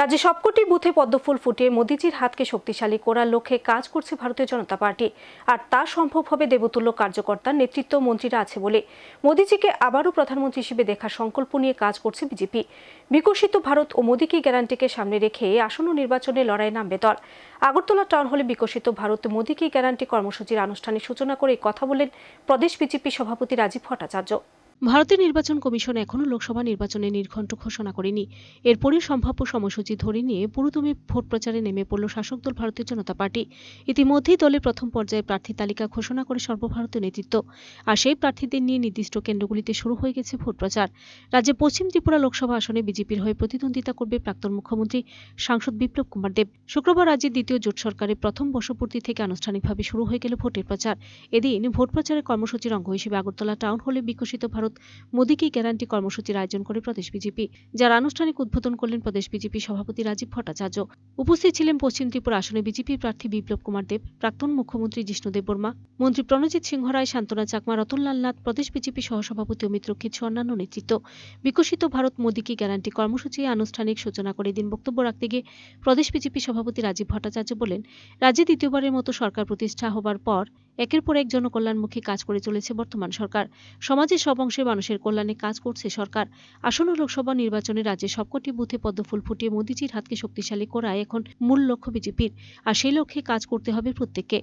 রাজ্যে সবকটি বুথে পদ্মফুল ফুটিয়ে মোদিজির হাতকে শক্তিশালী করার লক্ষ্যে কাজ করছে ভারতীয় জনতা পার্টি। আর তা সম্ভব হবে দেবতুল্য কার্যকর্তার নেতৃত্ব মন্ত্রীরা আছে বলে মোদিজিকে আবারও প্রধানমন্ত্রী হিসেবে দেখার সংকল্প নিয়ে কাজ করছে বিজেপি। বিকশিত ভারত ও মোদী কি গ্যারান্টিকে সামনে রেখে আসন্ন নির্বাচনে লড়াই নামবে দল। আগরতলা টাউন হলে বিকশিত ভারত মোদী কি গ্যারান্টি কর্মসূচির আনুষ্ঠানিক সূচনা করে কথা বলেন প্রদেশ বিজেপি সভাপতি রাজীব ভট্টাচার্য। ভারতের নির্বাচন কমিশন এখনও লোকসভা নির্বাচনে নির্ঘণ্ট ঘোষণা করেনি। এরপরই সম্ভাব্য সময়সূচি ধরে নিয়ে পুরোদমে ভোট প্রচারে নেমে পড়ল শাসক দল ভারতীয় জনতা পার্টি। ইতিমধ্যেই দলের প্রথম পর্যায়ে প্রার্থী তালিকা ঘোষণা করে সর্বভারতীয় নেতৃত্ব। আর সেই প্রার্থীদের নিয়ে নির্দিষ্ট কেন্দ্রগুলিতে শুরু হয়ে গেছে ভোট প্রচার। রাজ্যে পশ্চিম ত্রিপুরা লোকসভা আসনে বিজেপির হয়ে প্রতিদ্বন্দ্বিতা করবে প্রাক্তন মুখ্যমন্ত্রী সাংসদ বিপ্লব কুমার দেব। শুক্রবার রাজ্যের দ্বিতীয় জোট সরকারের প্রথম বর্ষপূর্তি থেকে আনুষ্ঠানিকভাবে শুরু হয়ে গেল ভোটের প্রচার। এদিন ভোট প্রচারের কর্মসূচির অঙ্গ হিসেবে আগরতলা টাউন হলে বিকশিত ভারত মোদী কি গ্যারান্টি কর্মসূচির আয়োজন করে প্রদেশ বিজেপি, যার আনুষ্ঠানিক উদ্বোধন করলেন প্রদেশ বিজেপি সভাপতি রাজীব ভট্টাচার্য। উপস্থিত ছিলেন পশ্চিম ত্রিপুরা আসনে বিজেপি প্রার্থী বিপ্লব কুমার দেব, প্রাক্তন মুখ্যমন্ত্রী জিষ্ণুদেব বর্মা, মন্ত্রী প্রণজিৎ সিংহ রায় শান্তনা চাকমা রতনলাল নাথ, প্রদেশ বিজেপি সহসভাপতি অমিত রক্ষিত অন্যান্য নেতৃত্ব। বিকশিত ভারত মোদী কি গ্যারান্টি কর্মসূচি আনুষ্ঠানিক সূচনা করে দিন বক্তব্য রাখতে গিয়ে প্রদেশ বিজেপি সভাপতি রাজীব ভট্টাচার্য বলেন, রাজ্যে দ্বিতীয়বারের মতো সরকার প্রতিষ্ঠা হবার পর একের পর এক জনকল্যাণমুখী কাজ করে চলেছে বর্তমান সরকার। সমাজের সব অংশের মানুষের কল্যাণে কাজ করছে সরকার। আসন্ন লোকসভা নির্বাচনে রাজ্যের সবকটি বুথে পদ্মফুল ফুটিয়ে মোদিজির হাতকে শক্তিশালী করাই এখন মূল লক্ষ্য বিজেপির। আর সেই লক্ষ্যে কাজ করতে হবে প্রত্যেককে।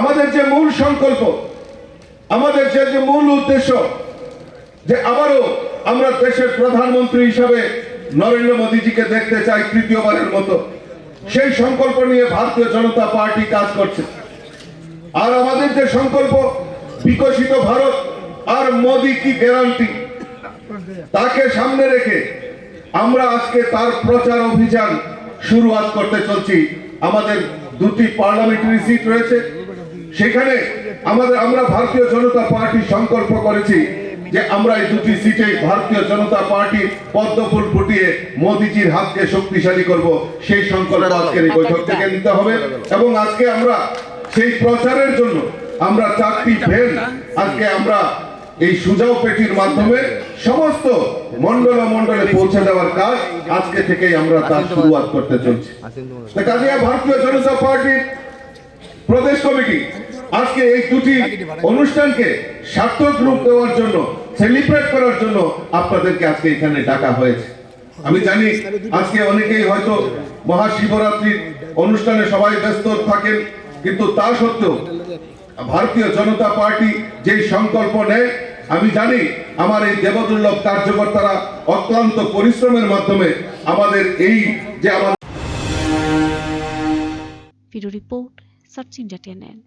আমাদের যে মূল সংকল্প, আমাদের যে মূল উদ্দেশ্য, যে আবারও আমরা দেশের প্রধানমন্ত্রী হিসাবে নরেন্দ্র মোদীজিকে দেখতে চাই তৃতীয়বারের মতো। সেই সংকল্প নিয়ে ভারতীয় জনতা পার্টি কাজ করছে। আর আমাদের যে সংকল্প, বিকশিত ভারত আর মোদী কি গ্যারান্টি, তাকে সামনে রেখে আমরা আজকে তার প্রচার অভিযান শুরুয়াত করতে চলছি। আমাদের দুটি পার্লামেন্টারি সিট রয়েছে। সেখানে আমাদের, আমরা ভারতীয় জনতা পার্টি সংকল্প করেছি যে আমরা এই দুটি সিটে ভারতীয় জনতা পার্টি পদ্মফুল ফুটিয়ে মোদিজির হাতকে শক্তিশালী করব সেই সংকল্প আজকের এই বৈঠক থেকে নিতে হবে। এবং আজকে আমরা সেই প্রচারের জন্য আমরা চারটি ভেন আজকে আমরা এই সুজাও পেটির মাধ্যমে সমস্ত মন্ডল মন্ডলে পৌঁছে দেওয়ার কাজ আজকে থেকেই আমরা তার শুরুয়াত করতে চলছি। কাজে ভারতীয় জনতা পার্টির প্রদেশ কমিটি আজকে এই দুটি অনুষ্ঠানকে সার্থক রূপ দেওয়ার জন্য সেলিব্রেট করার জন্য আপনাদেরকে আজকে এখানে ডাকা হয়েছে। আমি জানি আজকে অনেকেই হয়তো মহাশিবরাত্রির অনুষ্ঠানে সবাই ব্যস্ত থাকেন কিন্তু তা সত্ত্বেও ভারতীয় জনতা পার্টি যে সংকল্প নেয় আমি জানি আমার এই দেবদুর্লভ কার্যকর্তারা অক্লান্ত পরিশ্রমের মাধ্যমে আমাদের এই যে আমাদের রিপোর্ট সার্চ ইন্ডিয়া টিএনএন